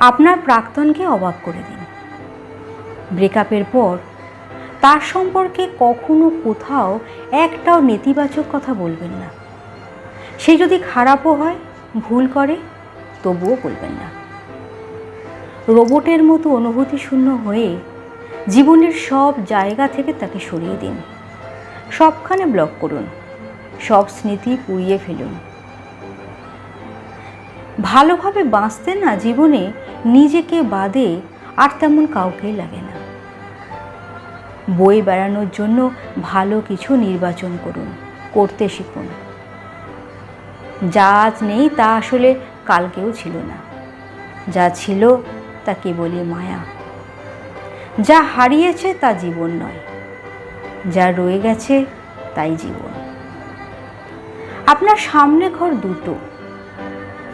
আপনার প্রাক্তনকে অবাক করে দিন। ব্রেকআপের পর তার সম্পর্কে কখনো কোথাও একটাও নেতিবাচক কথা বলবেন না। সে যদি খারাপও হয়, ভুল করে, তবুও বলবেন না। রোবটের মতো অনুভূতি শূন্য হয়ে জীবনের সব জায়গা থেকে তাকে সরিয়ে দিন। সবখানে ব্লক করুন। সব স্মৃতি পুড়িয়ে ফেলুন। ভালোভাবে বাঁচতে না জীবনে নিজেকে বাদে আর তেমন কাউকেই লাগে না। বই বেড়ানোর জন্য ভালো কিছু নির্বাচন করুন, করতে শিখুন। যা আজ নেই তা আসলে কালকেও ছিল না। যা ছিল তা কেবলই মায়া। যা হারিয়েছে তা জীবন নয়। যা রয়ে গেছে তাই জীবন। আপনার সামনে ঘর দুটো।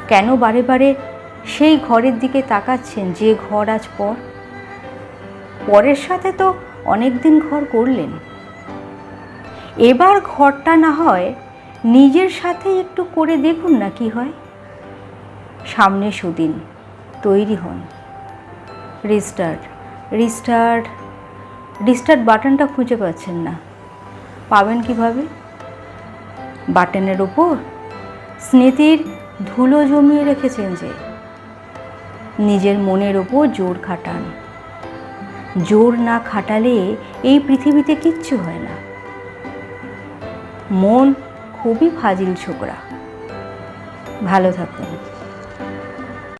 কেন বারে বারে সেই ঘরের দিকে তাকাচ্ছেন যে ঘর আজ পর? পরের সাথে তো অনেক দিন ঘর করলেন। এবার ঘরটা না হয় নিজের সাথে একটু করে দেখুন না কি হয়। সামনে সুদিন, তৈরি হন। রিস্টার্ট রিস্টার্ট রিস্টার্ট বাটনটা খুঁজে পাচ্ছেন না। পাবেন কীভাবে? বাটনের ওপর স্মৃতির ধুলো জমিয়ে রেখেছেন যে নিজের মনের ওপর জোর খাটান। জোর না খাটালে এই পৃথিবীতে কিচ্ছু হয় না। মন খুবই ফাজিল ছোকরা। ভালো থাকবেন